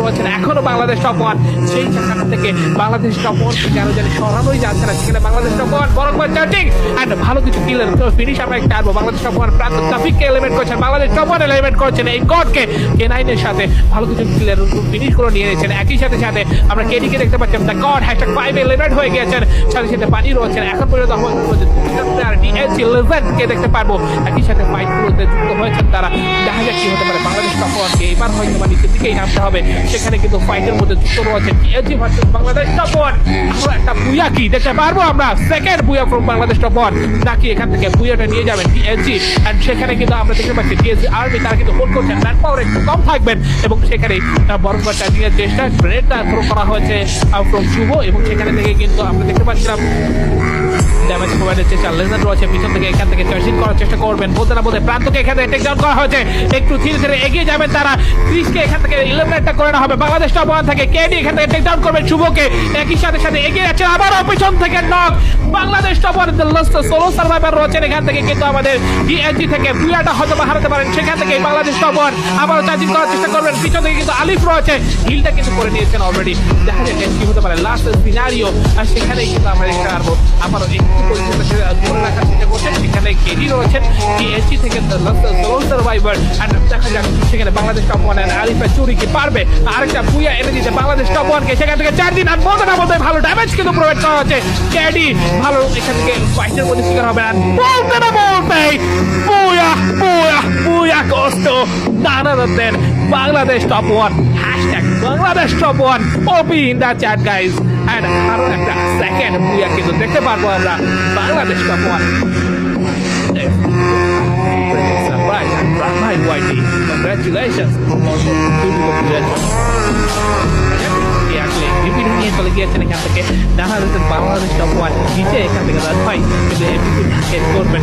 রয়েছেন, এখনও Bangladesh top one, সেই জায়গাটা থেকে বাংলাদেশ টপ ওয়ান আরও জানি সরানোই যাচ্ছে না সেখানে বাংলাদেশ টপ ওয়ান, বরং চার্টিং অ্যান্ড ভালো কিছু কিলের ফিনিশ আমরা একটা আনব, বাংলাদেশ টপ ওয়ান প্রান্ত এলিমেন্ট করছেন, বাংলাদেশ টপ ওয়ান এলিমেন্ট করছেন, এই গডকে কে নাইনের সাথে ভালো কিছু কিলের ফিনিশ করে নিয়ে নিয়েছেন, একই সাথে সাথে আমরা কেডিকে দেখতে পাচ্ছি the God hashtag five element হয়ে গিয়েছেন, সাথে সাথে পানি রয়েছেন, এখন পর্যন্ত আর ডিএসি লেজেন্ডকে দেখতে পারব, একই সাথে গুলোতে যুক্ত হয়েছেন তারা, দেখা যাক কি হতে পারে, বাংলাদেশ টপ এবার হয়তো বা নিচের দিকেই নামতে হবে। সেখানে কিন্তু ফাইটের মধ্যে যুক্ত রয়েছে DAC versus Bangladesh top one আমরা একটা বুয়া কি দেখতে পারব আমরা? সেকেন্ড বুয়া ফ্রম বাংলাদেশ টপ ওয়ান নাকি এখান থেকে বুয়াটা নিয়ে যাবেন ডিএসজি এন্ড সেখানে কিন্তু আমরা দেখতে পাচ্ছি ডিএসজি আর্মি তারা কিন্তু হোল্ড করছেন ম্যান পাওয়ার একটু কম থাকবেন। এবং সেখানে বরংবার চার্জিং এর চেষ্টা। গ্রেনেডটা থ্রো করা হয়েছে ফ্রম শুভ এবং সেখানে থেকে কিন্তু আমরা দেখতে পাচ্ছিলাম ড্যামেজ প্রোভাইডের চেষ্টা লেজার রয়েছে পিছন থেকে এখান থেকে চার্জিং করার চেষ্টা করবেন। বলতে না বলতে প্রান্তকে এখান থেকে টেক ডাউন করা হয়েছে। একটু ধীরে ধীরে এগিয়ে যাবেন তারা। ক্রিসকে এখান থেকে ইলেভেনটা করে নেওয়া হবে। বাংলাদেশ টপ ওয়ান থেকে কেডি এখান থেকে টেক ডাউন করবেন শুভকে। একই সাথে সাথে এগিয়ে যাচ্ছে আবারও পিছন থেকে knock Bangladesh top one solo survivor রয়েছেন এখান থেকে। কিন্তু আমাদের ডিএনজি থেকে বুয়াটা হয়তো হারাতে পারেন। সেখান থেকে বাংলাদেশ টপ ওয়ান আবারও চার্জিং করার চেষ্টা করবেন। পিছন থেকে কিন্তু আলিফ রয়েছে। হিলটা কিন্তু করে নিয়েছেন অলরেডি দেখা যাক কি হতে পারে। লাস্ট সিনারিও আর সেখানেই কিন্তু আমরা দেখতে পারব আবারও রয়েছেন ডিএনজি থেকে সার্ভাইভার দেখা যাক সেখানে বাংলাদেশ টপ ওয়ান আলিফা চুরি কি পারবে। আরেকটা বুয়া এনে দিতে বাংলাদেশ টপ ওয়ানকে সেখান থেকে চার দিন, আর বলতে না বলতে ভালো ড্যামেজ কিন্তু প্রোভাইড করা হচ্ছে। ক্যাডি ভালো এখান থেকে ফাইটের শিকার হবে বলতে না বুয়া বুয়া বুয়া কষ্ট দেন Bangladesh top one hashtag Bangladesh top one OP in the chat guys and আরও সেকেন্ড বুয়া কিন্তু দেখতে পারব আমরা Bangladesh cup one Surprise and Rahman Whitey. Congratulations. আসলে এমপিপি নিয়ে চলে গিয়েছেন এখান থেকে দেখা যাচ্ছে বাংলাদেশ কাপ ওয়ান জিতে এখান থেকে রাজ ভাই কিন্তু এমপিপি করবেন